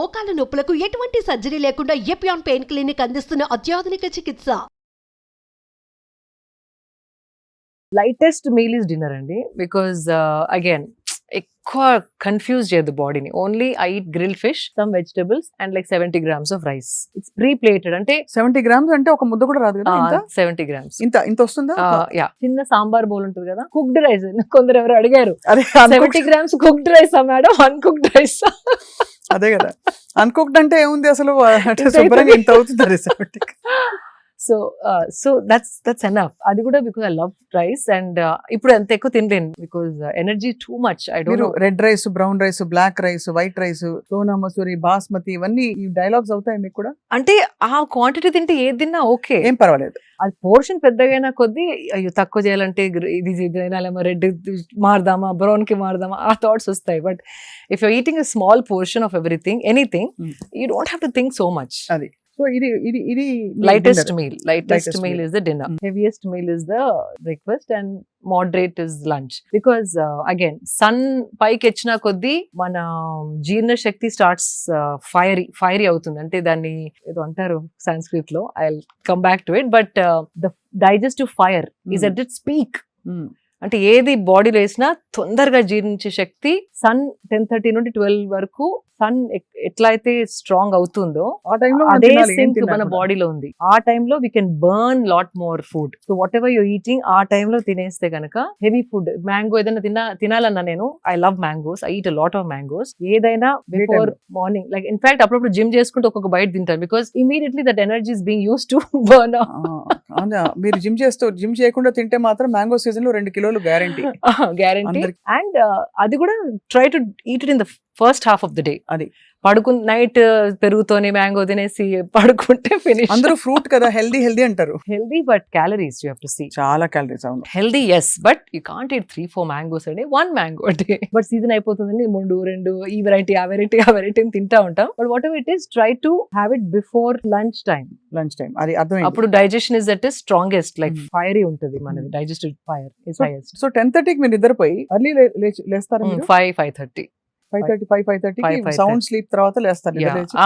మోకాల నొప్పులకు ఎటువంటి సర్జరీ లేకుండా ఎపియాన్ పెయిన్ క్లినిక్ అందిస్తున్న అత్యాధునిక చికిత్స. లైటెస్ట్ మీల్ ఇస్ డిన్నర్ అండి. బికాజ్ అగైన్ ఎక్కువ కన్ఫ్యూజ్ చేయదు బాడీని only I eat grill fish some vegetables and like seventy grams of rice it's pre plated అంటే సెవెంటీ గ్రామ్స్ అంటే ఒక ముద్ద కూడా రాదు కదా ఇంత? సెవెంటీ గ్రామ్స్ ఇంత ఇంత వస్తుందా? యా చిన్న సాంబార్ బౌల్ ఉంటుంది కదా? కుక్డ్ రైస్ కొందరు ఎవరు అడిగారు అదే seventy grams cooked rice madam uncooked rice అదే కదా అన్కుక్డ్ అంటే ఏముంది అసలు అంటే శుభ్రంగా. ఇంత అవుతుంది seventy so so that's that's enough అది కూడా because I love rice and ఇప్పుడు అంత ఎక్కువ తినలేను because energy too much I don't red rice brown rice black rice white rice Sona Masoori basmati ఇవన్నీ ఈ డైలాగ్స్ అవుతాయి మీకు కూడా? అంటే ఆ క్వాంటిటీ తింటే ఏది తిన్నా ఓకే ఏం పర్వాలేదు. అది పోర్షన్ పెద్దగైనా కొద్దీ అయ్యో తక్కువ చేయాలంటే ఇది తినాలేమో రెడ్ మారదామా బ్రౌన్కి మారదామా ఆ థాట్స్ వస్తాయి. But if you eating a small portion of everything anything. You don't have to think so much అది. సో ఇది ఇది ఇది మీ lightest dinner. meal lightest, Lightest meal meal. is the dinner Mm. heaviest meal is the breakfast and moderate is lunch because uh, again sun పైకి వచ్చిన కొద్దీ మన జీర్ణ శక్తి starts fiery fiery అవుతుంది అంటే దాన్ని ఏదో అంటారు సంస్కృత్లో I come back to it but the digestive fire Mm. At it speak Mm. అంటే ఏది బాడీలో వేసినా తొందరగా జీర్ణించే శక్తి సన్ టెన్ థర్టీ నుండి ట్వెల్వ్ వరకు సన్ ఎట్లా అయితే స్ట్రాంగ్ అవుతుందో ఆ టైంలో అదే సింక్ మన. బాడీలో ఉంది. ఆ టైంలో we can burn lot more food so whatever you eating ఆ టైంలో తినేస్తే కనుక హెవీ ఫుడ్ మ్యాంగో ఏదైనా తిన్నా తినాలన్నా నేను I love mangoes I eat lot of mangoes ఏదైనా before morning like in fact అప్పుడప్పుడు జిమ్ చేసుకుంటూ ఒక్కొక్క బయట తింటాను because immediately that energy is being use to burn? మీరు జిమ్ చేస్తూ జిమ్ చేయకుండా తింటే మాత్రం మ్యాంగో సీజన్లో రెండు కిలోలు గ్యారంటీ గ్యారంటీ. అండ్ అది కూడా try to eat it in the first half of the day అది. పడుకు నైట్ పెరుగుతోని మ్యాంగో తినేసి పడుకుంటే ఫినిష్. అందరూ ఫ్రూట్ కదా హెల్దీ హెల్దీ అంటారు. Healthy but calories you to see. చాలా క్యాలరీస్ అవును. Healthy yes but you can't eat three four mangoes అండి వన్ మ్యాంగో అంటే బట్ సీజన్ అయిపోతుందండి మూడు రెండు ఈ వెరైటీ ఆ వెరైటీ ఆ వెరైటీ తింటా ఉంటాం. But whatever it is try to have it before lunch time lunch time అది అర్థమైంది. అప్పుడు digestion is at strongest like. Fiery ఉంటుంది మనది. Digestive fire is so ten థర్టీకి మీరు నిద్రపోయి early లేస్తారా five five thirty five thirty five five Five, థర్టీకి five sound sleep తర్వాత.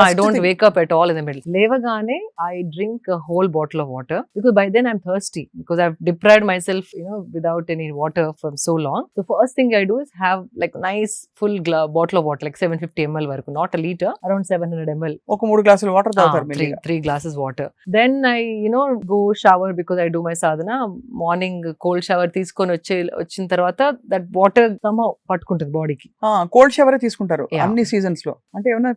I don't thing. Wake up at all in the middle లేవగానే I drink whole bottle of water because by then I'm thirsty because I deprived myself you know without any water from so long the first thing I do is have like nice full bottle of water like seven fifty ML వరకు not a litre around seven hundred ML ఒక మూడు గ్లాసులు water three glasses water then I you know go shower because I do my Sadhana morning cold shower తీసుకొని వచ్చే వచ్చిన తర్వాత that water somehow పట్టుకుంటుంది బాడీకి కోల్డ్ షవర్ తీసుకుంటారు Yeah. అన్ని సీజన్స్లో? అంటే ఏమైనా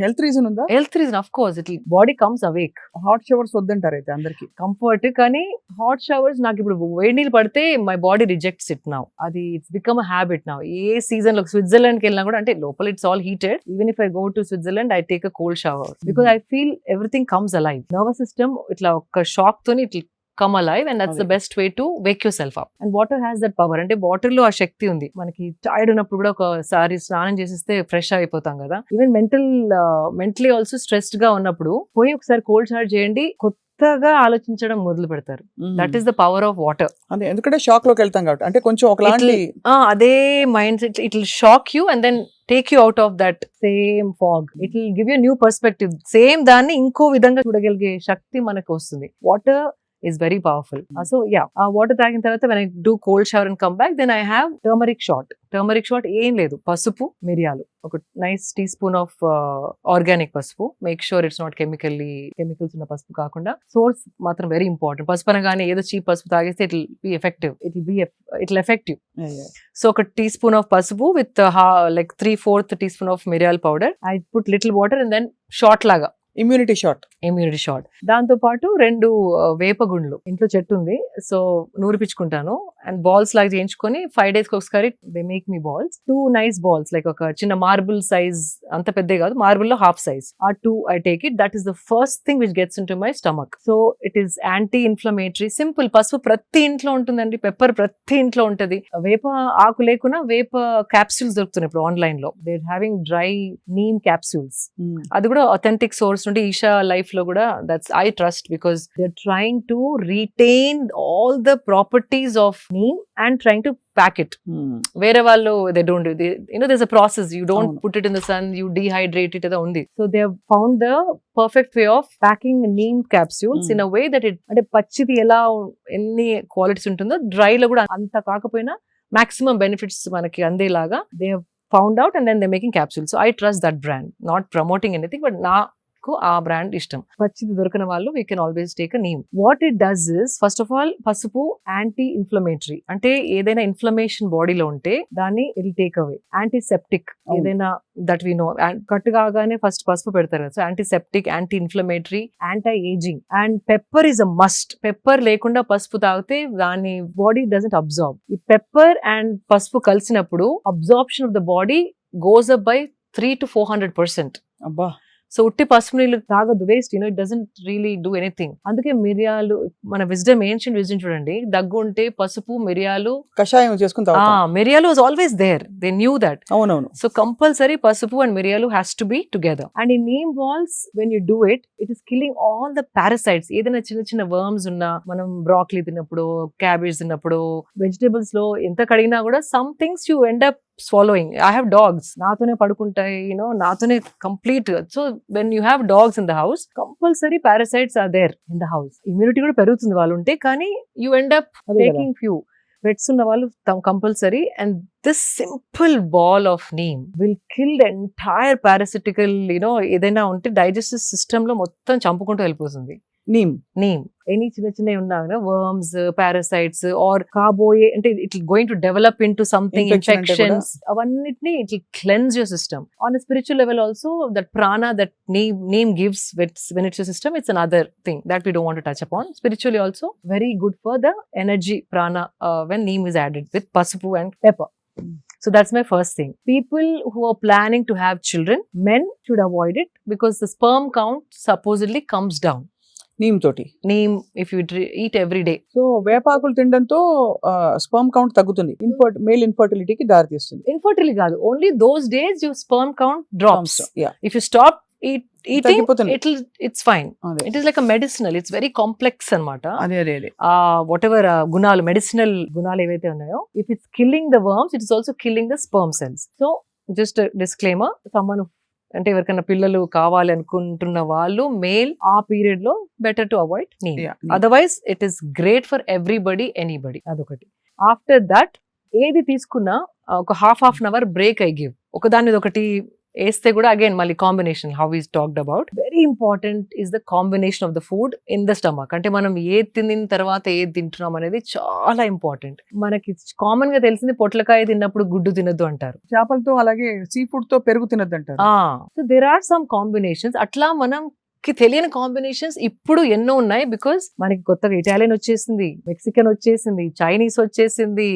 హెల్త్ రీజన్ ఉందా? Health reason of course it body comes awake hot showers వద్దంటారు అయితే అందరికి. కంఫర్ట్ కానీ హాట్ షవర్స్ నాకు ఇప్పుడు వేడి నీళ్ళు పడితే my body rejects it now అది it's become a habit now ఏ సీజన్లో స్విట్జర్లాండ్కి వెళ్ళినా కూడా అంటే లోపల it's all heated even if I go to Switzerland I take a cold shower because I feel everything comes alive nervous system ఇట్లా ఒక shock తోని ఇట్లా come alive and that's the. Best way to wake yourself up and water has that power అంటే వాటర్లో ఆ శక్తి ఉంది. మనకి tired ఉన్నప్పుడు కూడా ఒకసారి స్నానం చేసేస్తే ఫ్రెష్ అయిపోతాం కదా. ఈవెన్ మెంటల్ మెంటలీ ఆల్సో స్ట్రెస్డ్గా ఉన్నప్పుడు పోయి ఒకసారి కోల్డ్ షవర్ చేయండి కొత్తగా ఆలోచించడం మొదలు పెడతారు. That is the power of water అదే ఎందుకంటే షాక్లోకి వెళ్తాం కాబట్టి. అంటే కొంచెం ఒకలాంటి అదే mindset it will shock you and then take you out of that same fog it will give you new perspective same దాన్ని ఇంకో విధంగా చూడగలిగే శక్తి మనకు వస్తుంది. Water is very powerful so yeah ఆ వాటర్ తాగిన తర్వాత when I do cold shower and come back then I have turmeric shot turmeric shot ఏం లేదు పసుపు మిరియాలు. ఒక nice teaspoon of organic పసుపు. Make sure it's not chemically chemicals ఉన్న పసుపు కాకుండా సోర్స్ మాత్రం వెరీ ఇంపార్టెంట్ పసుపు అనగానే ఏదో చీప్ పసుపు తాగేస్తే it be effective it be it effective so ఒక టీ స్పూన్ ఆఫ్ పసుపు with like three fourth teaspoon of మిరియాల్ powder I put little water and then short లాగా. ఇమ్యూనిటీ షాట్ ఇమ్యూనిటీ షాట్ దాంతో పాటు రెండు వేపగుండ్లు ఇంట్లో చెట్టు ఉంది. సో నూరిపించుకుంటాను. అండ్ బాల్స్ లాగా చేయించుకొని ఫైవ్ డేస్ ఒకసారి they make me balls. Two nice balls like ఒక చిన్న మార్బుల్ సైజ్ అంత పెద్ద కాదు మార్బుల్లో హాఫ్ సైజ్. ఆ two I take it. That is the first thing which gets into my stomach. So it is anti inflammatory simple పసుపు ప్రతి ఇంట్లో ఉంటుందండి. పెప్పర్ ప్రతి ఇంట్లో ఉంటది. వేప ఆకు లేకున్నా వేప క్యాప్సూల్స్ దొరుకుతున్నాయి ఇప్పుడు ఆన్లైన్లో they having dry neem capsules అది కూడా అథెంటిక్ సోర్స్ నుండి ఈషా లైఫ్లో కూడా that's I trust because they are trying to retain all the properties of neem and trying to pack it వేరే వాళ్ళు they don't you know this a process you don't అవును. Put it in the sun you dehydrate it ఏదో ఉంది. So they found the perfect way of packing neem capsules Mm. In a way that it అంటే పచ్చిది ఎలా ఉం- ఎన్ని qualities ఉంటుందో dry లో కూడా అంత కాకపోయినా మాక్సిమం బెనిఫిట్స్ మనకి అందేలాగా they found out and then they making capsule so I trust that brand not promoting anything but నాకు ఆ బ్రాండ్ ఇష్టం. పచ్చిది దొరికిన వాళ్ళు we can always take a name what it does is first of all pasupu anti inflammatory అంటే ఏదైనా inflammation బాడీలో ఉంటే దాన్ని ఇల్ టేక్ అవే యాంటీసెప్టిక్. ఏదైనా దట్ వి నో కట్ కాగానే ఫస్ట్ పసుపు పెడతారు కదా. So antiseptic anti inflammatory anti ageing and pepper is a must pepper లేకుండా పసుపు తాగితే దాని బాడీ డజంట్ అబ్జార్బ్ ఈ పెప్పర్ అండ్ పసుపు కలిసినప్పుడు absorption of the body goes up by three to four hundred percent అబ్బా! సో ఉట్టి పసుపు నీళ్ళు తాగదు waste you know it doesn't really do anything అందుకే మిరియాలు మన విజ్డమ్ ఏన్షియన్ విజ్డమ్ చూడండి దగ్గు ఉంటే పసుపు మిరియాలు. కషాయం తాగుతాం. మిరియాలు was always there they knew that అవునవును. So compulsory pasupu and miriyalu has to be together and ఈ neem balls when you do it it is killing all the parasites ఏదైనా చిన్న చిన్న వర్మ్స్ ఉన్నా మనం బ్రాక్లీ తిన్నప్పుడు క్యాబేజ్ తిన్నప్పుడు వెజిటేబుల్స్లో ఎంత కడిగినా కూడా some things you end up swallowing I have dogs నాతోనే పడుకుంటాయి యూనో నాతోనే complete so when you have dogs in the house compulsory parasites are there in the house immunity కూడా పెరుగుతుంది వాళ్ళు ఉంటే కానీ you end up. Taking few pets ఉన్న వాళ్ళు compulsory and this simple ball of neem will kill the entire parasitical you know ఏదైనా ఉంటే digestive సిస్టమ్లో మొత్తం చంపుకుంటూ వెళ్ళిపోతుంది. నీమ్ నేమ్ ఎనీ చిన్న చిన్నవి ఉన్నా వర్మ్స్ పారాసైట్స్ ఆర్ కాబోయే అంటే it going to develop into something Infection అంటే కూడా- ఇన్ఫెక్షన్స్ అవన్నిటిని it cleanse your system on spiritual level also that prana that neem neem gives when it's system it's another thing that we don't want touch upon spiritually also very good for the energy prana when neem is added with pasupu and pepper So that's my first thing. People who are planning to have children, men should avoid it because the sperm count supposedly comes down. Neem తోటి if you dr- eat every day. So వేపాకులు తినడంతో sperm count తగ్గుతుంది ఇన్ఫర్ట్ male ఇన్ఫర్టిలిటీకి దారి తీస్తుంది Infertility కాదు count drops. Yeah. If you stop eat, eating, తగ్గిపోతుంది it'll it's fine. అదే It is like a medicinal. It's very complex అనమాట whatever గుణాలు medicinal గుణాలు ఏవైతే ఉన్నాయో if it's killing the worms it's also killing the sperm cells so just disclaimer someone అంటే ఎవరికైనా పిల్లలు కావాలి అనుకుంటున్న వాళ్ళు మేల్ ఆ పీరియడ్లో బెటర్ టు అవాయిడ్ నీ otherwise it is great for everybody anybody అదొకటి. ఆఫ్టర్ దట్ ఏది తీసుకున్నా ఒక half half an hour break I give ఒకదాని ఒకటి వేస్తే కూడా అగైన్ మళ్ళీ combination how is talked about very important is the combination of the food in the stomach అంటే మనం ఏది తినిన తర్వాత ఏది తింటున్నాం అనేది చాలా ఇంపార్టెంట్ మనకి కామన్గా తెలిసింది పొట్లకాయ తిన్నప్పుడు గుడ్డు తినద్దు అంటారు. చేపలతో అలాగే సీ ఫుడ్తో పెరుగు తినద్దు అంటారు. So there are some combinations అట్లా మనం కి తెలియని కాంబినేషన్స్ ఇప్పుడు ఎన్నో ఉన్నాయి బికాస్ మనకి కొత్తగా ఇటాలియన్ వచ్చేసింది మెక్సికన్ వచ్చేసింది చైనీస్ వచ్చేసింది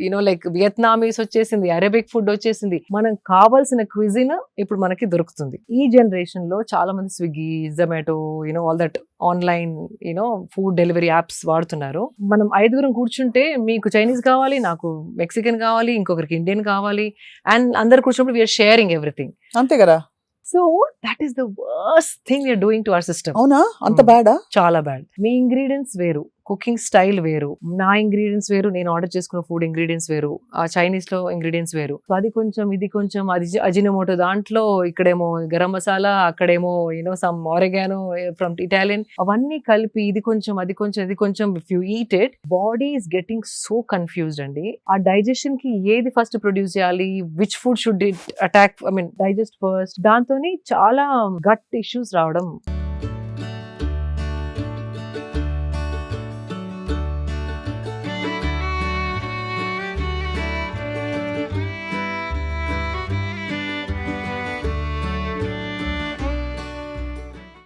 యూనో లైక్ వియత్నామీస్ వచ్చేసింది అరబిక్ ఫుడ్ వచ్చేసింది. మనం కావాల్సిన క్విజిన్ ఇప్పుడు మనకి దొరుకుతుంది. ఈ జనరేషన్లో చాలా మంది Swiggy Zomato you know all that online you know food delivery apps వాడుతున్నారు. మనం ఐదుగురం కూర్చుంటే మీకు చైనీస్ కావాలి నాకు మెక్సికన్ కావాలి ఇంకొకరికి ఇండియన్ కావాలి అండ్ అందరు కూర్చున్నప్పుడు వీఆర్ షేరింగ్ ఎవ్రీథింగ్ అంతే కదా? So that is the worst thing your doing to our system అవునా? అంత Hmm. బ్యాడా చాలా బ్యాడ్ మీ ఇంగ్రీడియంట్స్ వేరు. కుకింగ్ స్టైల్ వేరు. నా ఇంగ్రీడియంట్స్ వేరు నేను ఆర్డర్ చేసుకున్న ఫుడ్ ఇంగ్రీడియంట్స్ వేరు. ఆ చైనీస్లో ఇంగ్రీడియంట్స్ వేరు. అది కొంచెం ఇది కొంచెం అది అజినమోటో దాంట్లో ఇక్కడేమో గరం మసాలా అక్కడేమో you know some oregano from Italian అవన్నీ కలిపి ఇది కొంచెం అది కొంచెం ఇది కొంచెం if you eat it body is getting so confused అండి. ఆ డైజెషన్కి ఏది ఫస్ట్ ప్రొడ్యూస్ చేయాలి which food should it attack I mean digest first దాంతోనే చాలా గట్ ఇష్యూస్ రావడం